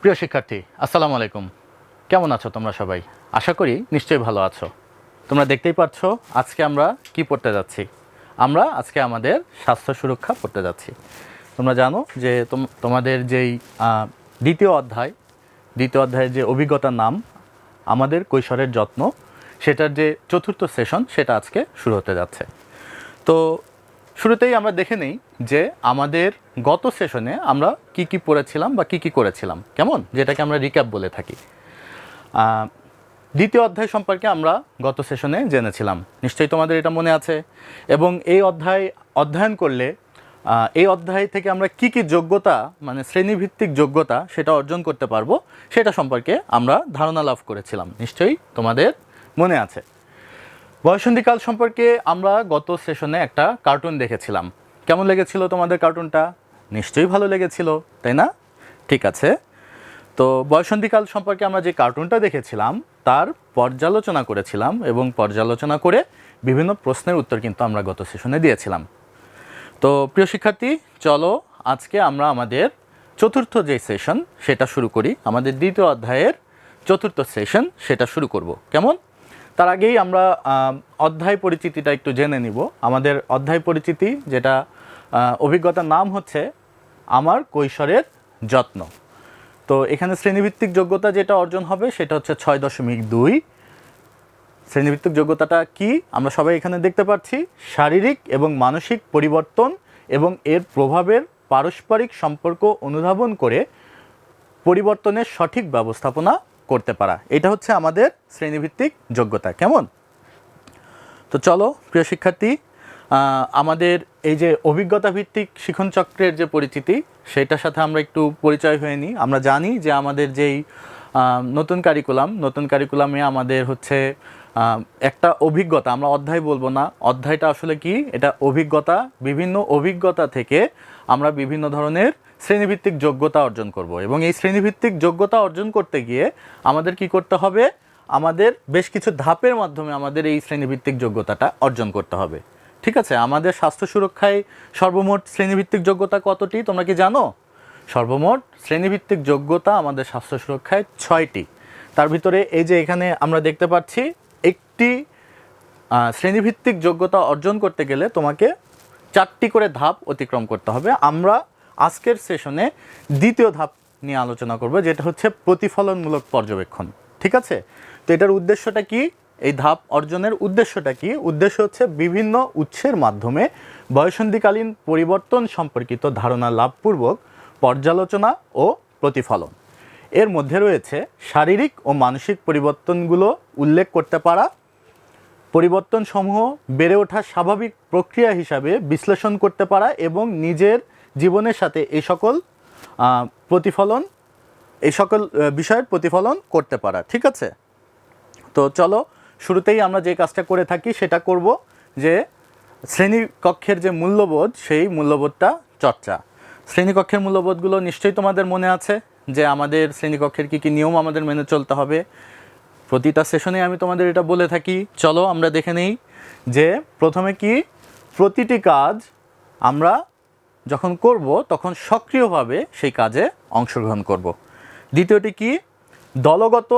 প্রিয় শিক্ষার্থী, আসসালামু আলাইকুম। কেমন আছো তোমরা সবাই? আশা করি নিশ্চয়ই ভালো আছো। তোমরা দেখতেই পাচ্ছ আজকে আমরা কি পড়তে যাচ্ছি। আমরা আজকে আমাদের স্বাস্থ্য সুরক্ষা পড়তে যাচ্ছি। তোমরা জানো যে তোম- তোমাদের যেই দ্বিতীয় অধ্যায়, দ্বিতীয় অধ্যায়ের যে অভিজ্ঞতার নাম, আমাদের কৈশোরের যত্ন, সেটার যে চতুর্থ সেশন, সেটা আজকে শুরু হতে যাচ্ছে। তো শুরুতেই আমরা দেখে নেই যে আমাদের গত সেশনে আমরা কি কি পড়েছিলাম বা কি কি করেছিলাম। কেমন? যেটাকে আমরা রিক্যাপ বলে থাকি। দ্বিতীয় অধ্যায় সম্পর্কে আমরা গত সেশনে জেনেছিলাম। নিশ্চয়ই তোমাদের এটা মনে আছে। এবং এই অধ্যায়, অধ্যয়ন করলে এই অধ্যায় থেকে আমরা কি কি যোগ্যতা মানে শ্রেণীভিত্তিক যোগ্যতা সেটা অর্জন করতে পারব, সেটা সম্পর্কে আমরা ধারণা লাভ করেছিলাম। নিশ্চয়ই তোমাদের মনে আছে। বয়সন্ধিকাল সম্পর্কে আমরা গত সেশনে একটা কার্টুন দেখেছিলাম। কেমন লেগেছিল তোমাদের কার্টুনটা? নিশ্চয়ই ভালো লেগেছিল, তাই না? ঠিক আছে। তো বয়সন্ধিকাল সম্পর্কে আমরা যে কার্টুনটা দেখেছিলাম, তার পর্যালোচনা করেছিলাম এবং পর্যালোচনা করে বিভিন্ন প্রশ্নের উত্তর কিন্তু আমরা গত সেশনে দিয়েছিলাম। তো প্রিয় শিক্ষার্থী, চলো আজকে আমরা আমাদের চতুর্থ যে সেশন, সেটা শুরু করি। আমাদের দ্বিতীয় অধ্যায়ের চতুর্থ সেশন, সেটা শুরু করব। কেমন? তার আগেই আমরা অধ্যায় পরিচিতিটা একটু জেনে নিব। আমাদের অধ্যায় পরিচিতি, যেটা অভিজ্ঞতার নাম হচ্ছে, আমার কৈশোরের যত্ন। তো এখানে শ্রেণীভিত্তিক যোগ্যতা যেটা অর্জন হবে, সেটা হচ্ছে ছয় দশমিক দুই। শ্রেণীভিত্তিক যোগ্যতাটা কি? আমরা সবাই এখানে দেখতে পাচ্ছি, শারীরিক এবং মানসিক পরিবর্তন এবং এর প্রভাবের পারস্পরিক সম্পর্ক অনুধাবন করে পরিবর্তনের সঠিক ব্যবস্থাপনা করতে পারা। এটা হচ্ছে আমাদের শ্রেণীভিত্তিক যোগ্যতা। কেমন? তো চলো, প্রিয় শিক্ষার্থী আমাদের এই যে অভিজ্ঞতা ভিত্তিক শিখন চক্রের যে পরিচিতি, সেটার সাথে আমরা একটু পরিচয় হয়ে নিই। আমরা জানি যে আমাদের যেই নতুন কারিকুলাম নতুন কারিকুলামে আমাদের হচ্ছে একটা অভিজ্ঞতা, আমরা অধ্যায় বলব না। অধ্যায়টা আসলে কি? এটা অভিজ্ঞতা, বিভিন্ন অভিজ্ঞতা থেকে আমরা বিভিন্ন ধরনের শ্রেণীভিত্তিক যোগ্যতা অর্জন করব। এবং এই শ্রেণীভিত্তিক যোগ্যতা অর্জন করতে গিয়ে আমাদের কি করতে হবে? আমাদের বেশ কিছু ধাপের মাধ্যমে আমাদের এই শ্রেণীভিত্তিক যোগ্যতাটা অর্জন করতে হবে। ঠিক আছে? আমাদের স্বাস্থ্য সুরক্ষায় সর্বমোট শ্রেণীভিত্তিক যোগ্যতা কতটি? তোমরা কি জানো? সর্বমোট শ্রেণীভিত্তিক যোগ্যতা আমাদের স্বাস্থ্য সুরক্ষায় ছয়টি। তার ভিতরে এই যে এখানে আমরা দেখতে পাচ্ছি, একটি শ্রেণীভিত্তিক যোগ্যতা অর্জন করতে গেলে তোমাকে চারটি করে ধাপ অতিক্রম করতে হবে। আমরা আজকের সেশনে দ্বিতীয় ধাপ নিয়ে আলোচনা করব, যেটা হচ্ছে প্রতিফলনমূলক পর্যবেক্ষণ। ঠিক আছে? তো এটার উদ্দেশ্যটা কি? এই ধাপ অর্জনের উদ্দেশ্যটা কি? উদ্দেশ্য হচ্ছে বিভিন্ন উৎসের মাধ্যমে বয়সন্ধিকালীন পরিবর্তন সম্পর্কিত ধারণা লাভপূর্বক পর্যালোচনা ও প্রতিফলন। এর মধ্যে রয়েছে শারীরিক ও মানসিক পরিবর্তনগুলো উল্লেখ করতে পারা, পরিবর্তনসমূহ বেড়ে ওঠা স্বাভাবিক প্রক্রিয়া হিসাবে বিশ্লেষণ করতে পারা এবং নিজের জীবনের সাথে এই সকল প্রতিফলন, এই সকল বিষয়ের প্রতিফলন করতে পারা, ঠিক আছে? তো চলো, শুরুতেই আমরা যে কাজটা করে থাকি সেটা করব যে শ্রেণীকক্ষের যে মূল্যবোধ, সেই মূল্যবোধটা চর্চা। শ্রেণীকক্ষের মূল্যবোধগুলো নিশ্চয়ই তোমাদের মনে আছে যে আমাদের শ্রেণীকক্ষের কী কী নিয়ম আমাদের মেনে চলতে হবে। প্রতিটা সেশনে আমি তোমাদের এটা বলে থাকি। চলো আমরা দেখে নেই যে প্রথমে কি? প্রতিটি কাজ আমরা যখন করব, তখন সক্রিয়ভাবে সেই কাজে অংশগ্রহণ করব। দ্বিতীয়টি কি? দলগত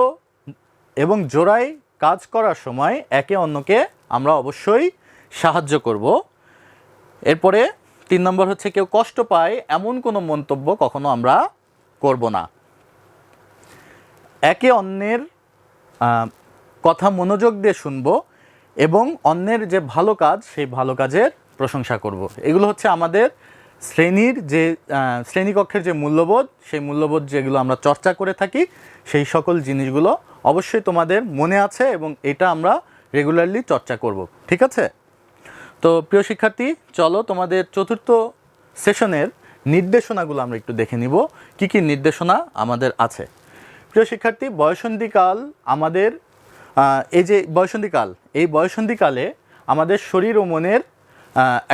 এবং জোড়ায় কাজ করার সময় একে অন্যকে আমরা অবশ্যই সাহায্য করব। এরপরে তিন নম্বর হচ্ছে, কেউ কষ্ট পায় এমন কোনো মন্তব্য কখনো আমরা করব না। একে অন্যের কথা মনোযোগ দিয়ে শুনব এবং অন্যের যে ভালো কাজ, সেই ভালো কাজের প্রশংসা করব। এগুলো হচ্ছে আমাদের শ্রেণির যে শ্রেণীকক্ষের যে মূল্যবোধ, সেই মূল্যবোধ যেগুলো আমরা চর্চা করে থাকি, সেই সকল জিনিসগুলো অবশ্যই তোমাদের মনে আছে এবং এটা আমরা রেগুলারলি চর্চা করব। ঠিক আছে? তো প্রিয় শিক্ষার্থী, চলো তোমাদের চতুর্থ সেশনের নির্দেশনাগুলো আমরা একটু দেখে নিব। কি কি নির্দেশনা আমাদের আছে? প্রিয় শিক্ষার্থী, বয়সন্ধিকাল আমাদের এই যে বয়সন্ধিকাল, এই বয়সন্ধিকালে আমাদের শরীর ও মনের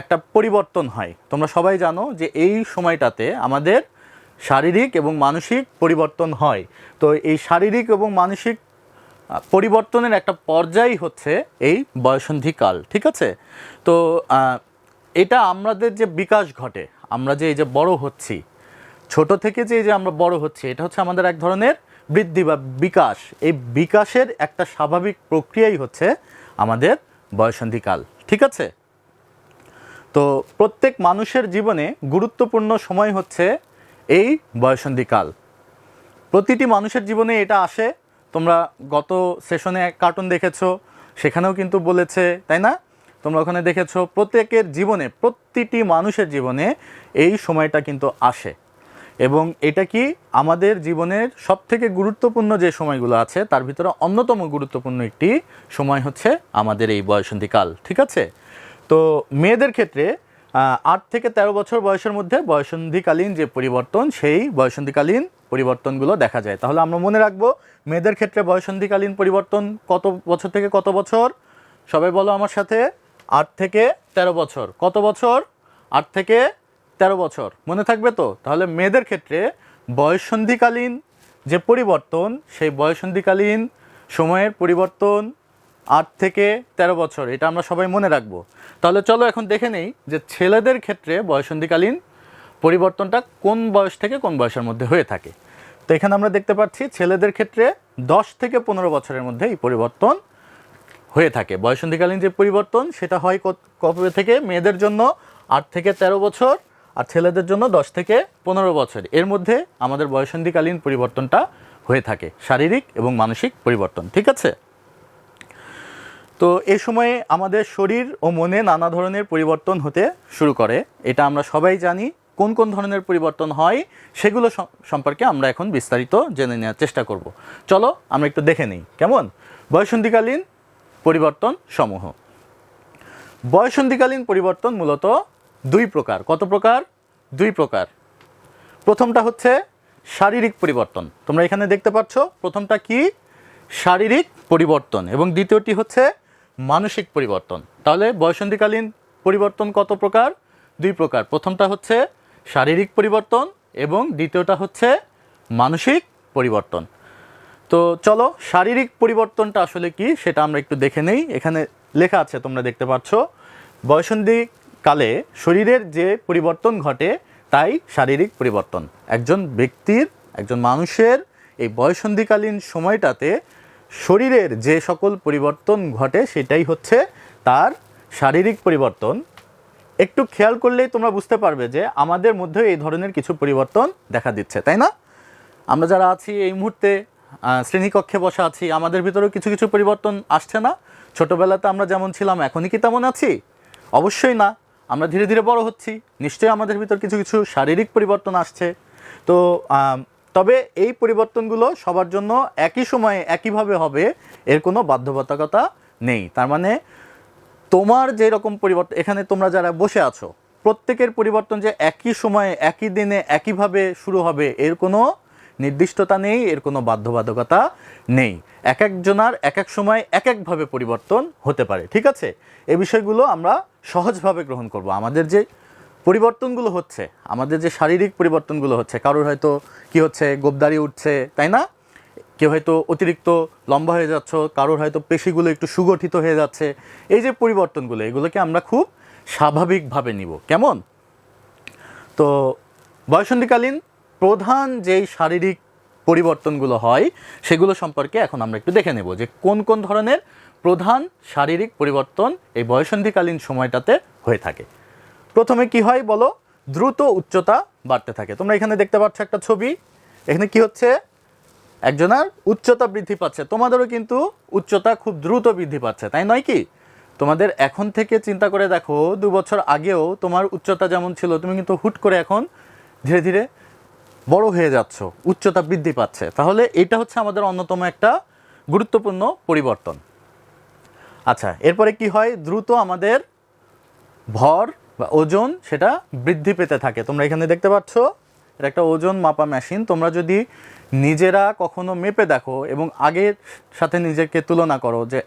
একটা পরিবর্তন হয়। তোমরা সবাই জানো যে এই সময়টাতে আমাদের শারীরিক এবং মানসিক পরিবর্তন হয়। তো এই শারীরিক এবং মানসিক পরিবর্তনের একটা পর্যায় হচ্ছে এই বয়সন্ধিকাল ঠিক আছে? তো এটা আমাদের যে বিকাশ ঘটে, আমরা যে এই যে বড় হচ্ছি, ছোট থেকে যে এই যে আমরা বড় হচ্ছি, এটা হচ্ছে আমাদের এক ধরনের বৃদ্ধি বা বিকাশ। এই বিকাশের একটা স্বাভাবিক প্রক্রিয়াই হচ্ছে আমাদের বয়সন্ধিকাল ঠিক আছে? তো প্রত্যেক মানুষের জীবনে গুরুত্বপূর্ণ সময় হচ্ছে এই বয়সন্ধিকাল। প্রতিটি মানুষের জীবনে এটা আসে। তোমরা গত সেশনে কার্টুন দেখেছ, সেখানেও কিন্তু বলেছে, তাই না? তোমরা ওখানে দেখেছ, প্রত্যেকের জীবনে, প্রতিটি মানুষের জীবনে এই সময়টা কিন্তু আসে। এবং এটা কি আমাদের জীবনের সবথেকে গুরুত্বপূর্ণ যে সময়গুলো আছে, তার ভিতরে অন্যতম গুরুত্বপূর্ণ একটি সময় হচ্ছে আমাদের এই বয়সন্ধিকাল, ঠিক আছে? তো মেয়েদের ক্ষেত্রে আট থেকে তেরো বছর বয়সের মধ্যে বয়সন্ধিকালীন যে পরিবর্তন, সেই বয়সন্ধিকালীন পরিবর্তনগুলো দেখা যায়। তাহলে আমরা মনে রাখব, মেয়েদের ক্ষেত্রে বয়সন্ধিকালীন পরিবর্তন কত বছর থেকে কত বছর? সবাই বলো আমার সাথে, আট থেকে তেরো বছর। কত বছর? আট থেকে তেরো বছর। মনে থাকবে তো? তাহলে মেয়েদের ক্ষেত্রে বয়সন্ধিকালীন যে পরিবর্তন, সেই বয়সন্ধিকালীন সময়ের পরিবর্তন আট থেকে তেরো বছর, এটা আমরা সবাই মনে রাখব। তাহলে চলো এখন দেখে নেই যে ছেলেদের ক্ষেত্রে বয়সন্ধিকালীন পরিবর্তনটা কোন বয়স থেকে কোন বয়সের মধ্যে হয়ে থাকে। তো এখানে আমরা দেখতে পাচ্ছি ছেলেদের ক্ষেত্রে দশ থেকে পনেরো বছরের মধ্যে এই পরিবর্তন হয়ে থাকে। বয়সন্ধিকালীন যে পরিবর্তন, সেটা হয় কবে থেকে? মেয়েদের জন্য আট থেকে তেরো বছর আর ছেলেদের জন্য দশ থেকে পনেরো বছর। এর মধ্যে আমাদের বয়সন্ধিকালীন পরিবর্তনটা হয়ে থাকে, শারীরিক এবং মানসিক পরিবর্তন, ঠিক আছে? তো এ সময়ে আমাদের শরীর ও মনে নানা ধরনের পরিবর্তন হতে শুরু করে। এটা আমরা সবাই জানি, কোন কোন ধরনের পরিবর্তন হয় সেগুলো সম- সম্পর্কে আমরা এখন বিস্তারিত জেনে নেওয়ার চেষ্টা করব। চলো, আমরা একটু দেখে নিই, কেমন? বয়সন্ধিকালীন পরিবর্তন সমূহ। বয়সন্ধিকালীন পরিবর্তন মূলত দুই প্রকার। কত প্রকার? দুই প্রকার। প্রথমটা হচ্ছে শারীরিক পরিবর্তন। তোমরা এখানে দেখতে পাচ্ছ, প্রথমটা কি? শারীরিক পরিবর্তন। এবং দ্বিতীয়টি হচ্ছে মানসিক পরিবর্তন। তাহলে বয়সন্ধিকালীন পরিবর্তন কত প্রকার? দুই প্রকার। প্রথমটা হচ্ছে শারীরিক পরিবর্তন এবং দ্বিতীয়টা হচ্ছে মানসিক পরিবর্তন। তো চলো, শারীরিক পরিবর্তনটা আসলে কি সেটা আমরা একটু দেখে নেই। এখানে লেখা আছে, তোমরা দেখতে পাচ্ছ। বয়সন্ধি কালে শরীরের যে পরিবর্তন ঘটে, তাই শারীরিক পরিবর্তন। একজন ব্যক্তির, একজন মানুষের এই বয়সন্ধিকালীন সময়টাতে শরীরের যে সকল পরিবর্তন ঘটে সেটাই হচ্ছে তার শারীরিক পরিবর্তন। একটু খেয়াল করলেই তোমরা বুঝতে পারবে যে আমাদের মধ্যে এই ধরনের কিছু পরিবর্তন দেখা দিচ্ছে, তাই না? আমরা যারা আছি এই মুহূর্তে শ্রেণীকক্ষে বসা আছি, আমাদের ভিতরেও কিছু কিছু পরিবর্তন আসছে না। ছোটোবেলাতে আমরা যেমন ছিলাম, এখনই কি তেমন আছি? অবশ্যই না। আমরা ধীরে ধীরে বড় হচ্ছি। নিশ্চয়ই আমাদের ভিতর কিছু কিছু শারীরিক পরিবর্তন আসছে। তো তবে এই পরিবর্তনগুলো সবার জন্য একই সময়ে একইভাবে হবে, এর কোনো বাধ্যবাধকতা নেই। তার মানে তোমার যে রকম পরিবর্তন এখানে তোমরা যারা বসে আছো, প্রত্যেকের পরিবর্তন যে একই সময়ে, একই দিনে, একইভাবে শুরু হবে, এর কোনো নির্দিষ্টতা নেই, এর কোনো বাধ্যবাধকতা নেই। এক একজনার এক এক সময় এক একভাবে পরিবর্তন হতে পারে, ঠিক আছে? এ বিষয়গুলো আমরা সহজভাবে গ্রহণ করব। আমাদের যে পরিবর্তনগুলো হচ্ছে, আমাদের যে শারীরিক পরিবর্তনগুলো হচ্ছে, কারোর হয়তো কি হচ্ছে, গোবদারি উঠছে, তাই না? কেউ হয়তো অতিরিক্ত লম্বা হয়ে যাচ্ছ, কারোর হয়তো পেশিগুলো একটু সুগঠিত হয়ে যাচ্ছে। এই যে পরিবর্তনগুলো, এগুলোকে আমরা খুব স্বাভাবিকভাবে নিব। কেমন? তো বয়সন্ধিকালীন প্রধান যেই শারীরিক পরিবর্তনগুলো হয়, সেগুলো সম্পর্কে এখন আমরা একটু দেখে নেব যে কোন কোন ধরনের প্রধান শারীরিক পরিবর্তন এই বয়সন্ধিকালীন সময়টাতে হয়ে থাকে। প্রথমে কি হয় বলো? দ্রুত উচ্চতা বাড়তে থাকে। তোমরা এখানে দেখতে পাচ্ছ একটা ছবি। এখানে কি হচ্ছে? একজনের উচ্চতা বৃদ্ধি পাচ্ছে। তোমাদেরও কিন্তু উচ্চতা খুব দ্রুত বৃদ্ধি পাচ্ছে, তাই নয় কি? তোমাদের এখন থেকে চিন্তা করে দেখো, দু বছর আগেও তোমার উচ্চতা যেমন ছিল, তুমি কিন্তু হুট করে এখন ধীরে ধীরে বড় হয়ে যাচ্ছ, উচ্চতা বৃদ্ধি পাচ্ছে। তাহলে এটা হচ্ছে আমাদের অন্যতম একটা গুরুত্বপূর্ণ পরিবর্তন। আচ্ছা এরপরে কি হয়? দ্রুত আমাদের ভর বা ওজন সেটা বৃদ্ধি পেতে থাকে। তোমরা এখানে দেখতে পাচ্ছ এটা একটা ওজন মাপা মেশিন। তোমরা যদি নিজেরা কখনো মেপে দেখো এবং আগের সাথে নিজেকে তুলনা করো যে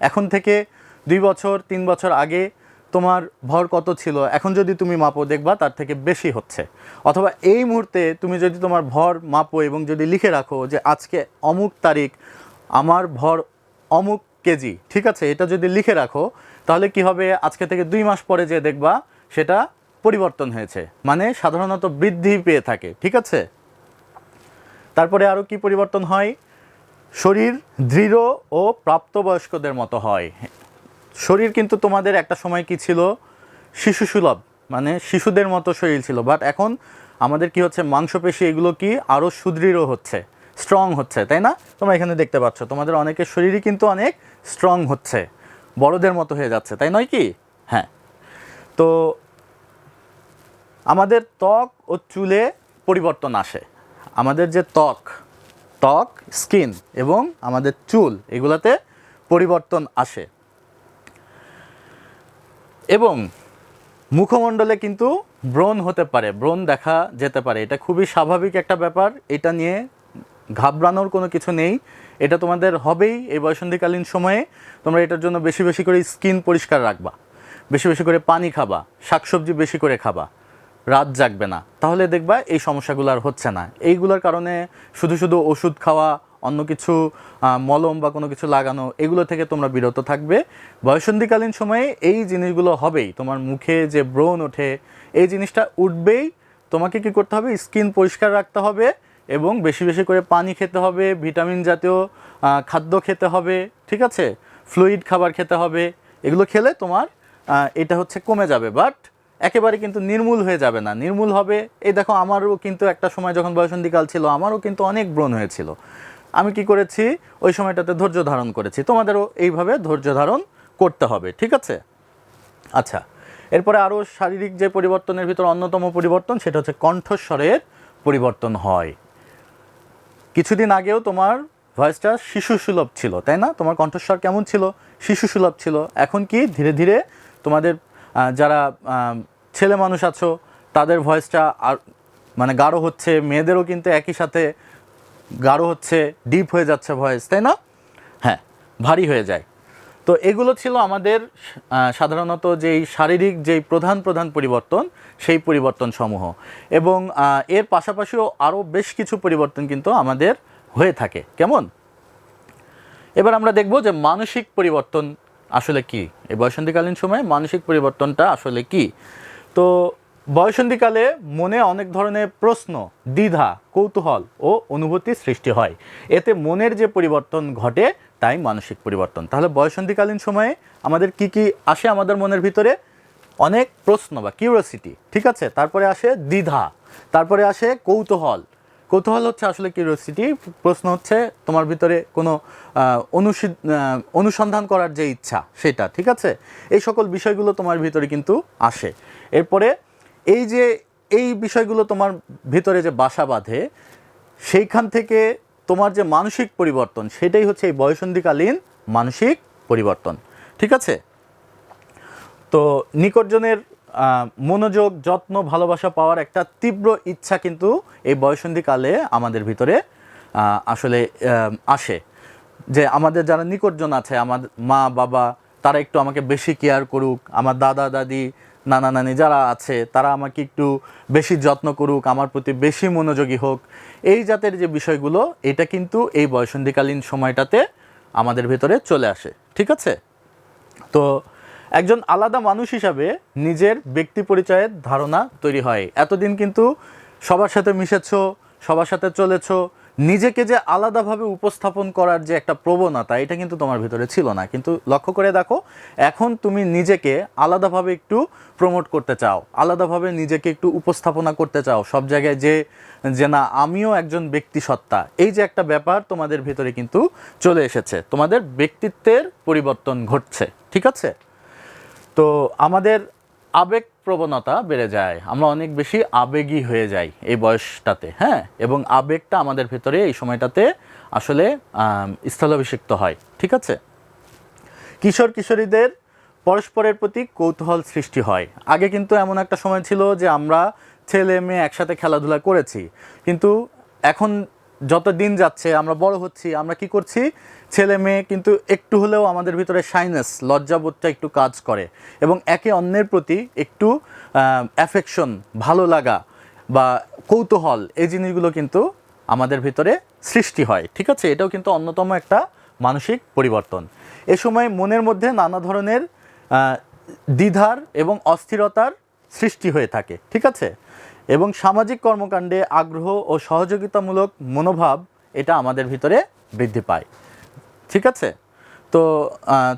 এখন থেকে দুই বছর, তিন বছর আগে তোমার ভর কত ছিল, এখন যদি তুমি মাপো দেখবা তার থেকে বেশি হচ্ছে। অথবা এই মুহূর্তে তুমি যদি তোমার ভর মাপো এবং যদি লিখে রাখো যে আজকে অমুক তারিখ, আমার ভর অমুক কেজি, ঠিক আছে? এটা যদি লিখে রাখো, তাহলে কি হবে? আজকে থেকে দুই মাস পরে যে দেখবা সেটা পরিবর্তন হয়েছে। মানে সাধারণত বৃদ্ধি পেয়ে থাকে, ঠিক আছে? তারপরে আরও কি পরিবর্তন হয়? শরীর দৃঢ় ও প্রাপ্তবয়স্কদের মতো হয়। শরীর কিন্তু তোমাদের একটা সময় কি ছিল? শিশু সুলভ মানে শিশুদের মতো শরীর ছিল। বাট এখন আমাদের কি হচ্ছে? মাংসপেশি এগুলো কি আরও সুদৃঢ় হচ্ছে স্ট্রং হচ্ছে, তাই না? তোমরা এখানে দেখতে পাচ্ছ, তোমাদের অনেকের শরীরই কিন্তু অনেক স্ট্রং হচ্ছে। বড়দের মতো হয়ে যাচ্ছে, তাই নয় কি? হ্যাঁ। তো আমাদের ত্বক ও চুলে পরিবর্তন আসে। আমাদের যে ত্বক ত্বক, স্কিন এবং আমাদের চুল, এগুলাতে পরিবর্তন আসে। এবং মুখমণ্ডলে কিন্তু ব্রণ হতে পারে, ব্রণ দেখা যেতে পারে। এটা খুবই স্বাভাবিক একটা ব্যাপার। এটা নিয়ে ঘাবড়ানোর কোনো কিছু নেই। এটা তোমাদের হবেই এই বয়সন্ধিকালীন সময়ে। তোমরা এটার জন্য বেশি বেশি করে স্কিন পরিষ্কার রাখবা। বেশি বেশি করে পানি খাবা, শাকসবজি বেশি করে খাবা, রাত জাগবে না। তাহলে দেখবা এই সমস্যাগুলো আর হচ্ছে না। এইগুলোর কারণে শুধু শুধু ওষুধ খাওয়া, অন্য কিছু মলম বা কোনো কিছু লাগানো, এগুলো থেকে তোমরা বিরত থাকবে। বয়সন্ধিকালীন সময়ে এই জিনিসগুলো হবেই। তোমার মুখে যে ব্রণ ওঠে, এই জিনিসটা উঠবেই। তোমাকে কি করতে হবে? স্কিন পরিষ্কার রাখতে হবে এবং বেশি বেশি করে পানি খেতে হবে, ভিটামিন জাতীয় খাদ্য খেতে হবে, ঠিক আছে? ফ্লুইড খাবার খেতে হবে। এগুলো খেলে তোমার এটা হচ্ছে কমে যাবে বাট একেবারে কিন্তু নির্মূল হয়ে যাবে না। নির্মূল হবে, এই দেখো, আমারও কিন্তু একটা সময় যখন বয়সন্ধিকাল ছিল, আমারও কিন্তু অনেক ব্রণ হয়েছিল। আমি কি করেছি? ওই সময়টাতে ধৈর্য ধারণ করেছি। তোমাদেরও এইভাবে ধৈর্য ধারণ করতে হবে, ঠিক আছে? আচ্ছা এরপরে আরও শারীরিক যে পরিবর্তনের ভিতর অন্যতম পরিবর্তন, সেটা হচ্ছে কণ্ঠস্বরের পরিবর্তন হয়। কিছুদিন আগেও তোমার ভয়েসটা শিশু সুলভ ছিল, তাই না? তোমার কণ্ঠস্বর কেমন ছিল? শিশু সুলভ ছিল। এখন কি? ধীরে ধীরে তোমাদের যারা ছেলে মানুষ আছো, তাদের ভয়েসটা আর মানে গাঢ় হচ্ছে, মেয়েদেরও কিন্তু একই সাথে গাঢ় হচ্ছে ডিপ হয়ে যাচ্ছে ভয়েস, তাই না? হ্যাঁ ভারী হয়ে যায়। তো এগুলো ছিল আমাদের সাধারণত যেই শারীরিক যেই প্রধান প্রধান পরিবর্তন, সেই পরিবর্তন সমূহ এবং এর পাশাপাশিও আরও বেশ কিছু পরিবর্তন কিন্তু আমাদের হয়ে থাকে। কেমন? এবার আমরা দেখব যে মানসিক পরিবর্তন আসলে কি? এই বয়সন্ধিকালীন সময়ে মানসিক পরিবর্তনটা আসলে কি? তো বয়সন্ধিকালে মনে অনেক ধরনের প্রশ্ন, দ্বিধা, কৌতূহল ও অনুভূতি সৃষ্টি হয়। এতে মনের যে পরিবর্তন ঘটে, তাই মানসিক পরিবর্তন। তাহলে বয়সন্ধিকালীন সময়ে আমাদের কি কি আসে আমাদের মনের ভিতরে? অনেক প্রশ্ন বা কিউরিয়াসিটি ঠিক আছে? তারপরে আসে দ্বিধা, তারপরে আসে কৌতূহল কৌতূহল হচ্ছে আসলে কিউরিয়াসিটি প্রশ্ন হচ্ছে তোমার ভিতরে কোনো অনুসন্ধান করার যে ইচ্ছা, সেটা, ঠিক আছে? এই সকল বিষয়গুলো তোমার ভিতরে কিন্তু আসে। এরপরে এই যে, এই বিষয়গুলো তোমার ভিতরে যে বাসা বাঁধে, সেইখান থেকে তোমার যে মানসিক পরিবর্তন, সেটাই হচ্ছে এই বয়সন্ধিকালীন মানসিক পরিবর্তন, ঠিক আছে? তো নিকটজনের মনোযোগ, যত্ন, ভালোবাসা পাওয়ার একটা তীব্র ইচ্ছা কিন্তু এই বয়সন্ধিকালে আমাদের ভিতরে আসলে আসে। যে আমাদের যারা নিকটজন আছে, আমার মা, বাবা, তারা একটু আমাকে বেশি কেয়ার করুক, আমার দাদা, দাদি, নানা, নানি যারা আছে, তারা আমাকে একটু বেশি যত্ন করুক, আমার প্রতি বেশি মনোযোগী হোক, এই জাতের যে বিষয়গুলো, এটা কিন্তু এই বয়সন্ধিকালীন সময়টাতে আমাদের ভিতরে চলে আসে। ঠিক আছে? তো একজন আলাদা মানুষ হিসাবে নিজের ব্যক্তি পরিচয়ের ধারণা তৈরি হয়। এতদিন কিন্তু সবার সাথে মিশেছ, সবার সাথে চলেছ, নিজেকে যে আলাদাভাবে উপস্থাপন করার যে একটা প্রবণতা, এটা কিন্তু তোমার ভিতরে ছিল না। কিন্তু লক্ষ্য করে দেখো, এখন তুমি নিজেকে আলাদাভাবে একটু প্রমোট করতে চাও, আলাদাভাবে নিজেকে একটু উপস্থাপনা করতে চাও, সব জায়গায় যে যে না, আমিও একজন ব্যক্তি সত্তা এই যে একটা ব্যাপার তোমাদের ভিতরে কিন্তু চলে এসেছে। তোমাদের ব্যক্তিত্বের পরিবর্তন ঘটছে, ঠিক আছে? তো আমাদের আবেগ প্রবণতা বেড়ে যায়। আমরা অনেক বেশি আবেগী হয়ে যাই এই বয়সটাতে হ্যাঁ? এবং আবেগটা আমাদের ভেতরে এই সময়টাতে আসলে স্থলাভিষিক্ত হয়, ঠিক আছে? কিশোর কিশোরীদের পরস্পরের প্রতি কৌতূহল সৃষ্টি হয়। আগে কিন্তু এমন একটা সময় ছিল যে আমরা ছেলে মেয়ে একসাথে খেলাধুলা করেছি। কিন্তু এখন যত দিন যাচ্ছে, আমরা বড় হচ্ছি, আমরা কি করছি? ছেলে মেয়ে কিন্তু একটু হলেও আমাদের ভিতরে শাইনেস লজ্জাবোধটা একটু কাজ করে। এবং একে অন্যের প্রতি একটু অ্যাফেকশন ভালো লাগা বা কৌতূহল, এই জিনিসগুলো কিন্তু আমাদের ভিতরে সৃষ্টি হয়। ঠিক আছে? এটাও কিন্তু অন্যতম একটা মানসিক পরিবর্তন। এ সময় মনের মধ্যে নানা ধরনের দ্বিধার এবং অস্থিরতার সৃষ্টি হয়ে থাকে। ঠিক আছে? এবং সামাজিক কর্মকাণ্ডে আগ্রহ ও সহযোগিতামূলক মনোভাব এটা আমাদের ভিতরে বৃদ্ধি পায়। ঠিক আছে? তো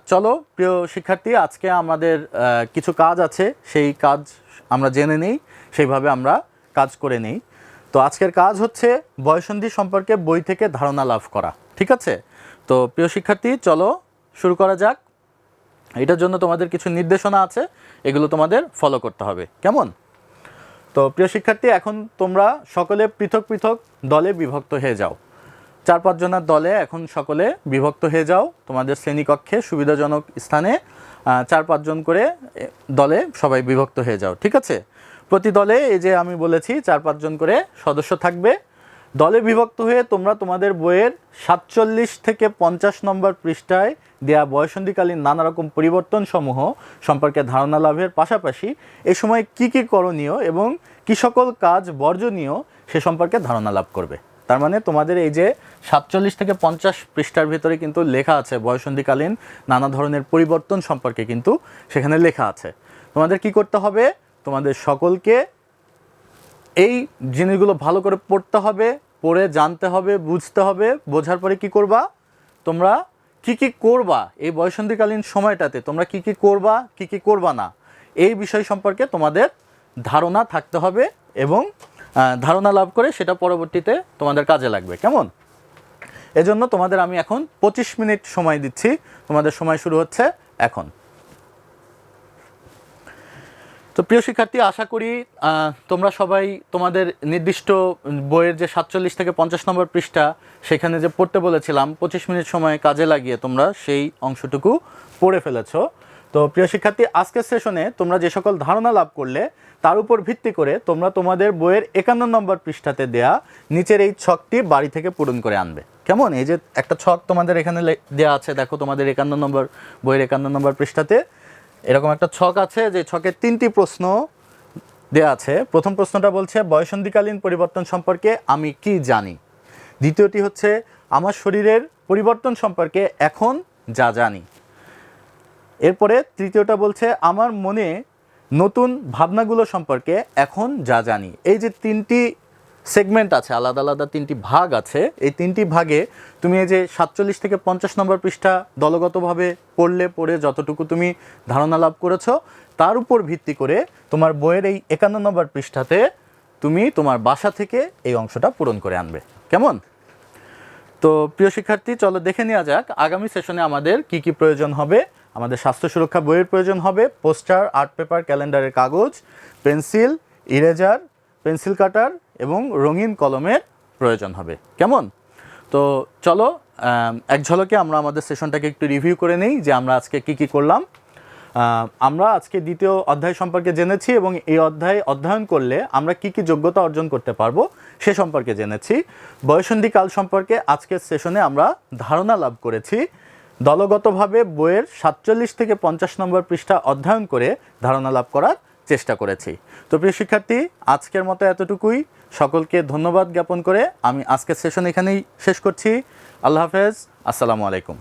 চলো, প্রিয় শিক্ষার্থী, আজকে আমাদের কিছু কাজ আছে। সেই কাজ আমরা জেনে নেই, সেইভাবে আমরা কাজ করে নেই। তো, আজকের কাজ হচ্ছে বয়সন্ধি সম্পর্কে বই থেকে ধারণা লাভ করা। ঠিক আছে? তো, প্রিয় শিক্ষার্থী, চলো, শুরু করা যাক। এটার জন্য তোমাদের কিছু নির্দেশনা আছে, এগুলো তোমাদের ফলো করতে হবে। কেমন? তো প্রিয় শিক্ষার্থী, এখন তোমরা সকলে পৃথক পৃথক দলে বিভক্ত হয়ে যাও। চার পাঁচজনের দলে এখন সকলে বিভক্ত হয়ে যাও তোমাদের শ্রেণীকক্ষে সুবিধাজনক স্থানে। চার পাঁচজন করে দলে সবাই বিভক্ত হয়ে যাও, ঠিক আছে? প্রতি দলে এই যে আমি বলেছি, চার পাঁচজন করে সদস্য থাকবে। দলে বিভক্ত হয়ে তোমরা তোমাদের বইয়ের সাতচল্লিশ থেকে পঞ্চাশ নম্বর পৃষ্ঠায় দেয়া বয়সন্ধিকালীন নানা রকম পরিবর্তন সমূহ সম্পর্কে ধারণা লাভের পাশাপাশি এ সময় কি কি করণীয় এবং কি সকল কাজ বর্জনীয় সে সম্পর্কে ধারণা লাভ করবে। তার মানে তোমাদের এই যে সাতচল্লিশ থেকে পঞ্চাশ পৃষ্ঠার ভিতরে কিন্তু লেখা আছে বয়সন্ধিকালীন নানা ধরনের পরিবর্তন সম্পর্কে কিন্তু সেখানে লেখা আছে। তোমাদের কি করতে হবে? তোমাদের সকলকে এই জিনিসগুলো ভালো করে পড়তে হবে, পড়ে জানতে হবে, বুঝতে হবে, বোঝার পরে কি করবা? তোমরা কি কি করবা এই বয়সন্ধিকালীন সময়টাতে? তোমরা কি কি করবা, কি কি করবা না? এই বিষয় সম্পর্কে তোমাদের ধারণা থাকতে হবে এবং ধারণা লাভ করে সেটা পরবর্তীতে তোমাদের কাজে লাগবে। কেমন? এজন্য তোমাদের আমি এখন পঁচিশ মিনিট সময় দিচ্ছি। তোমাদের সময় শুরু হচ্ছে এখন। তো প্রিয় শিক্ষার্থী, আশা করি তোমরা সবাই তোমাদের নির্দিষ্ট বইয়ের যে সাতচল্লিশ থেকে পঞ্চাশ নম্বর পৃষ্ঠা, সেখানে যে পড়তে বলেছিলাম, পঁচিশ মিনিট সময় কাজে লাগিয়ে তোমরা সেই অংশটুকু পড়ে ফেলেছো। তো প্রিয় শিক্ষার্থী, আজকের সেশনে তোমরা যে সকল ধারণা লাভ করলে, তার উপর ভিত্তি করে তোমরা তোমাদের বইয়ের একান্ন নম্বর পৃষ্ঠাতে দেয়া নিচের এই ছকটি বাড়ি থেকে পূরণ করে আনবে। কেমন? এই যে একটা ছক তোমাদের এখানে দেয়া আছে, দেখো তোমাদের একান্ন নম্বর, বইয়ের একান্ন নম্বর পৃষ্ঠাতে। এরকম একটা ছক আছে যে ছকের তিনটি প্রশ্ন দেয়া আছে। প্রথম প্রশ্নটা বলছে, বয়সন্ধিকালীন পরিবর্তন সম্পর্কে আমি কি জানি? দ্বিতীয়টি হচ্ছে, আমার শরীরের পরিবর্তন সম্পর্কে এখন যা জানি। এরপরে তৃতীয়টা বলছে, আমার মনে নতুন ভাবনাগুলো সম্পর্কে এখন যা জানি। এই যে তিনটি সেগমেন্ট আছে, আলাদা আলাদা তিনটি ভাগ আছে। এই তিনটি ভাগে তুমি এই যে সাতচল্লিশ থেকে পঞ্চাশ নম্বর পৃষ্ঠা দলগতভাবে পড়লে, পড়ে যতটুকু তুমি ধারণা লাভ করেছ, তার উপর ভিত্তি করে তোমার বইয়ের এই একান্ন নম্বর পৃষ্ঠাতে তুমি তোমার বাসা থেকে এই অংশটা পূরণ করে আনবে। কেমন? তো প্রিয় শিক্ষার্থী, চলো দেখে নেওয়া যাক, আগামী সেশনে আমাদের কি কি প্রয়োজন হবে, আমাদের স্বাস্থ্য সুরক্ষা বইয়ের প্রয়োজন হবে, পোস্টার, আর্ট পেপার, ক্যালেন্ডারের কাগজ, পেন্সিল, ইরেজার পেন্সিল কাটার এবং রঙিন কলমের প্রয়োজন হবে। কেমন? তো চলো এক ঝলকে আমরা আমাদের সেশনটাকে একটু রিভিউ করে নেই যে আমরা আজকে কি কি করলাম। আমরা আজকে দ্বিতীয় অধ্যায় সম্পর্কে জেনেছি এবং এই অধ্যায় অধ্যয়ন করলে আমরা কি কি যোগ্যতা অর্জন করতে পারব সে সম্পর্কে জেনেছি। বয়সন্ধিকাল সম্পর্কে আজকের সেশনে আমরা ধারণা লাভ করেছি। দলগতভাবে বইয়ের সাতচল্লিশ থেকে পঞ্চাশ নম্বর পৃষ্ঠা অধ্যয়ন করে ধারণা লাভ করার চেষ্টা করেছি। তো প্রিয় শিক্ষার্থী, আজকের মতো এতটুকুই। সকলকে ধন্যবাদ জ্ঞাপন করে আমি আজকের সেশন এখানেই শেষ করছি। আল্লাহ হাফেজ। আসসালামু আলাইকুম।